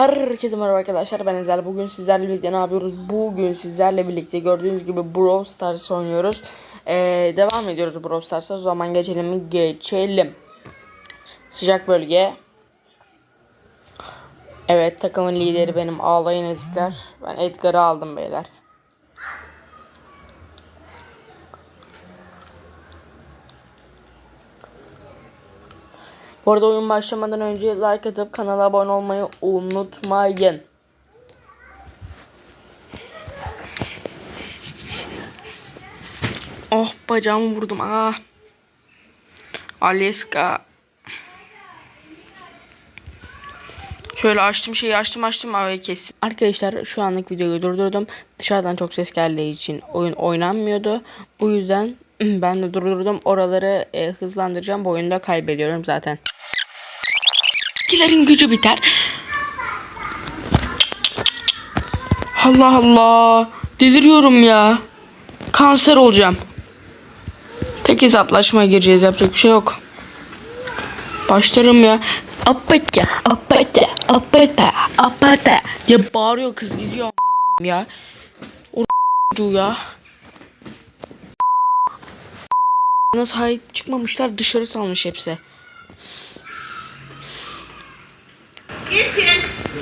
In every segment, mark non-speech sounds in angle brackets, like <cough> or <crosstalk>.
Herkese merhaba arkadaşlar ben Ezel. Bugün sizlerle birlikte ne yapıyoruz? Bugün sizlerle birlikte gördüğünüz gibi Brawl Stars oynuyoruz. Ee, devam ediyoruz Brawl Stars'a. O zaman geçelim mi? Geçelim. Sıcak bölge. Evet takımın lideri benim ağlayın ezikler. Ben Edgar'ı aldım beyler. Bu arada oyun başlamadan önce like atıp kanala abone olmayı unutmayın. Oh bacağımı vurdum. Ah. Aleska. Şöyle açtım şeyi açtım açtım havayı kestim. Arkadaşlar şu anlık videoyu durdurdum. Dışarıdan çok ses geldiği için oyun oynanmıyordu. Bu yüzden <clears throat> ben de durdurdum. Oraları e, hızlandıracağım. Bu kaybediyorum zaten. Kilerin gücü biter. Allah Allah. Deliriyorum ya. Kanser olacağım. Tek hesaplaşmaya gireceğiz. Yapacak bir şey yok. Başlarım ya. Apata, apata, apata, apata. Ya bağırıyor kız gidiyor ya. O ya. Bana sahip çıkmamışlar dışarı salmış hepsi. Geçin.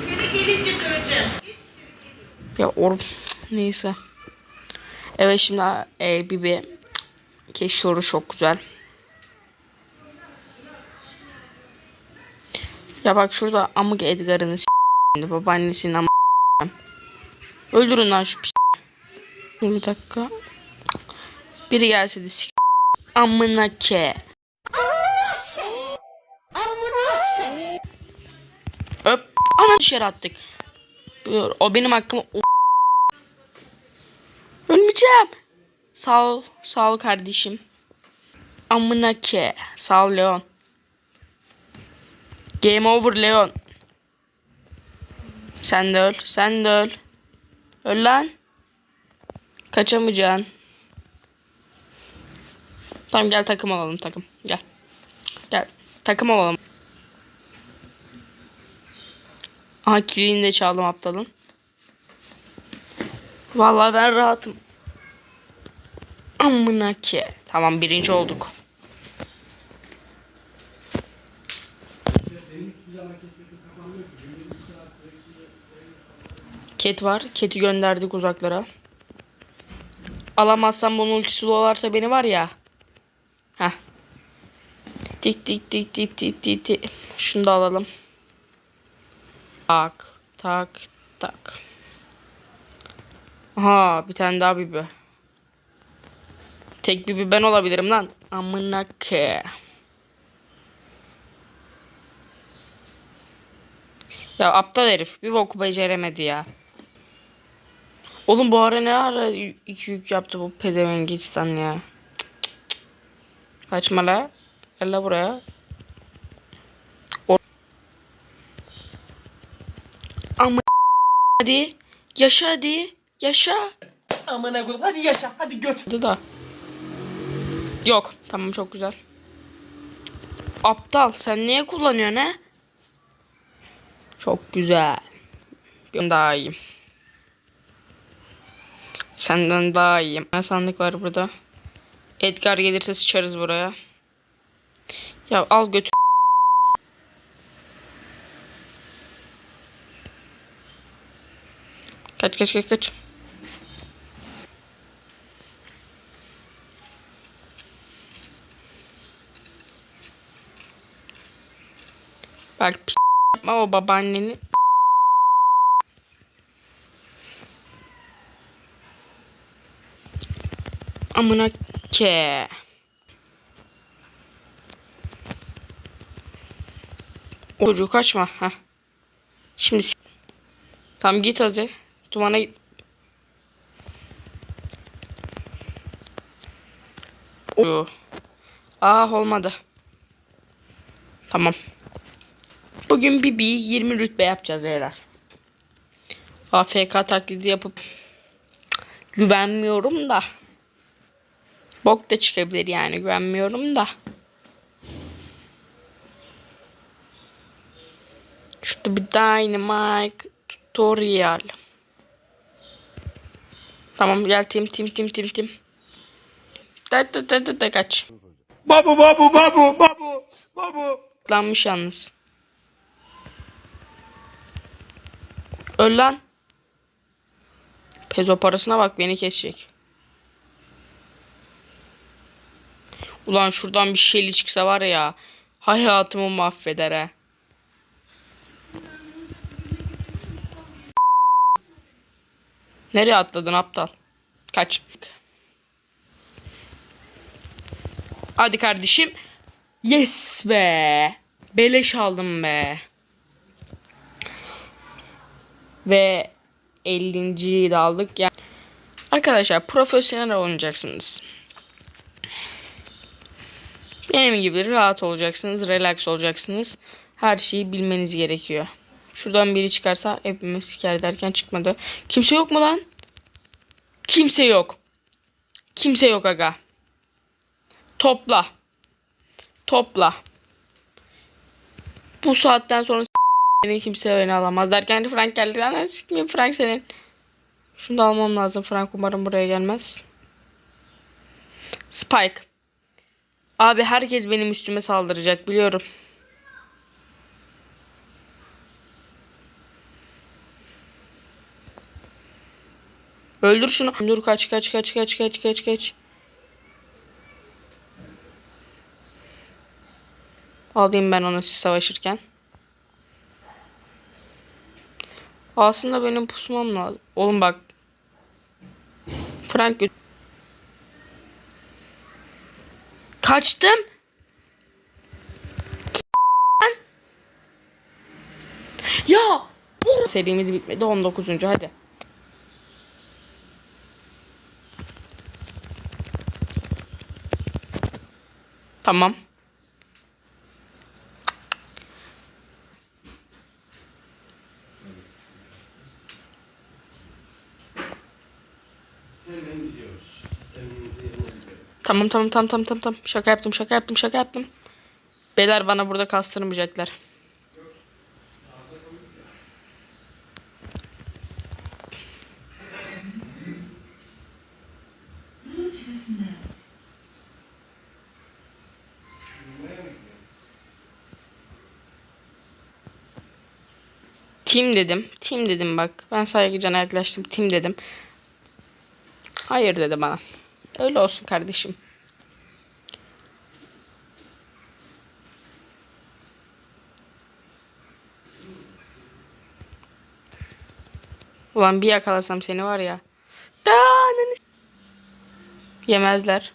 Seni gelince döveceğim. Ya or neyse. Evet şimdi e, Bibi keşiyoru çok güzel. Ya bak şurada amık Edgar'ını s***. Babaannesinin amık Öldürün lan şu p***. Dur bir dakika. Biri gelse de s***. Amına ke. Öp. Ana dışarı attık. O benim hakkım. Ölmeyeceğim. Sağ ol. Sağ ol kardeşim. Amına ke. Sağ ol Leon. Game over Leon. Sen de öl. Sen de öl. Öl lan. Kaçamayacaksın. Tamam gel takım olalım takım. Gel. Gel. Takım olalım. Aha kilini de çaldım aptalın. Vallahi ben rahatım. Amına ki. Tamam birinci olduk. Ket var. Ket'i gönderdik uzaklara. Alamazsam bunun ultisi dolarsa beni var ya. Heh. Tik tik tik tik tik tik tik. Şunu da alalım. Tak tak tak. Aha bir tane daha bibi. Tek bibi ben olabilirim lan. Amına ke. Ya aptal herif bir boku beceremedi ya. Oğlum bu ara ne ara iki yük yaptı bu pezevengistan ya. Cık cık cık. Kaçma la. Gel la buraya. Ama hadi. Yaşa hadi. Yaşa. Amına koyayım hadi yaşa hadi göt. Hadi da. Yok. Tamam çok güzel. Aptal. Sen niye kullanıyorsun he? Çok güzel. Ben daha iyiyim. Senden daha iyiyim. Ne sandık var burada? Edgar gelirse sıçarız buraya. Ya al götür. Kaç kaç kaç kaç. Bak p- yapma o babaanneni. Amına ke. O Çocuğu kaçma. Heh. Şimdi Tamam git hadi. Dumana git. Ah olmadı. Tamam. Bugün bir 20 rütbe yapacağız beyler. AFK taklidi yapıp güvenmiyorum da. Bok da çıkabilir yani güvenmiyorum da. Şurada bir Dynamite tutorial. Tamam gel tim tim tim tim tim. Da da da da da kaç. Babu babu babu babu babu. Lanmış yalnız. Öl lan. Pezo parasına bak beni kesecek. Ulan şuradan bir şeyli çıksa var ya. Hayatımı mahveder ha. Nereye atladın aptal? Kaç. Hadi kardeşim. Yes be. Beleş aldım be. Ve 50.yi de aldık. Yani Arkadaşlar profesyonel oynayacaksınız. Benim gibi rahat olacaksınız, relax olacaksınız. Her şeyi bilmeniz gerekiyor. Şuradan biri çıkarsa hepimiz siker derken çıkmadı. Kimse yok mu lan? Kimse yok. Kimse yok aga. Topla. Topla. Bu saatten sonra seni kimse öne alamaz derken Frank geldi. Lan sikmeyeyim Frank senin. Şunu da almam lazım. Frank umarım buraya gelmez. Spike. Abi herkes benim üstüme saldıracak biliyorum. Öldür şunu. Dur kaç kaç kaç kaç kaç kaç kaç. Alayım ben onu siz savaşırken. Aslında benim pusmam lazım. Oğlum bak. Frank Kaçtım. Ya. Serimiz bitmedi. 19. hadi. Tamam. Tamam tamam tamam tamam tamam. Şaka yaptım şaka yaptım şaka yaptım. Beyler bana burada kastırmayacaklar. Tim dedim. Tim dedim bak. Ben saygıcana yaklaştım. Tim dedim. Hayır dedi bana. Öyle olsun kardeşim. Ulan bir yakalasam seni var ya. Da, ananı s- Yemezler.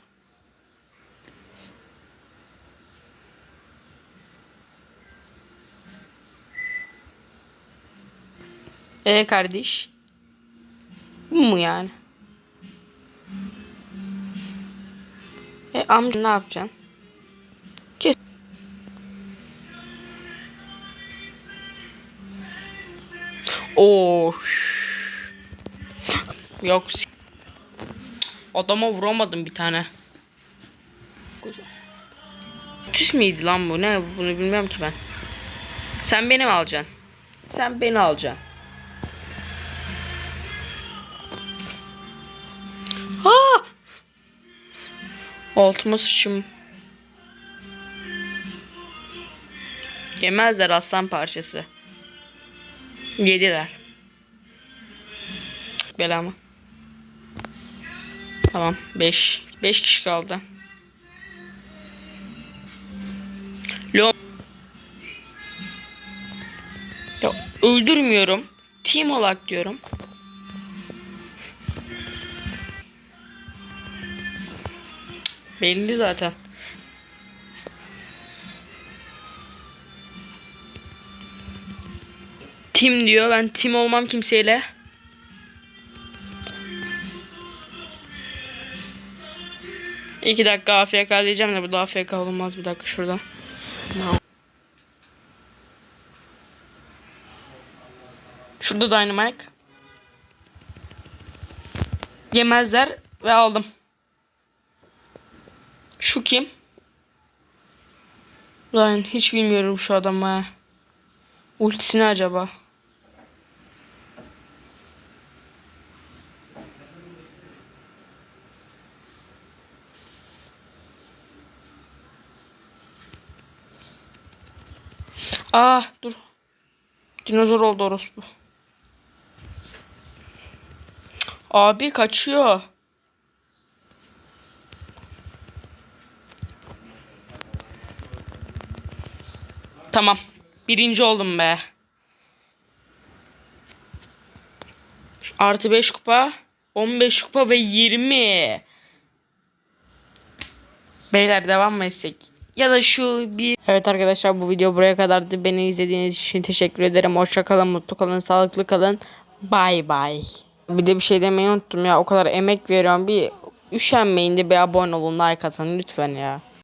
E kardeş. Bu mu yani? E amca ne yapacaksın? Kes. Oh. Yok. Adama vuramadım bir tane. Tüs miydi lan bu? Ne bunu bilmiyorum ki ben. Sen beni mi alacaksın? Sen beni alacaksın. Ha! Altıma sıçım. Yemezler aslan parçası. Yediler. Belamı. Tamam. 5. 5 kişi kaldı. Lo ya öldürmüyorum. Team olarak diyorum. Belli zaten. Tim diyor. Ben tim olmam kimseyle. İki dakika AFK diyeceğim de burada AFK olmaz bir dakika şurada. Şurada Dynamite. Yemezler ve aldım. Şu kim? Lan hiç bilmiyorum şu adamı. Ultisi ne acaba? Ah, dur. Dinozor oldu orospu. Abi kaçıyor. Tamam. Birinci oldum be. Artı 5 kupa. 15 kupa ve 20. Beyler devam mı etsek? Ya da şu bir... Evet arkadaşlar bu video buraya kadardı. Beni izlediğiniz için teşekkür ederim. Hoşça kalın, mutlu kalın, sağlıklı kalın. Bay bay. Bir de bir şey demeyi unuttum ya. O kadar emek veriyorum. Bir üşenmeyin de bir abone olun, like atın lütfen ya.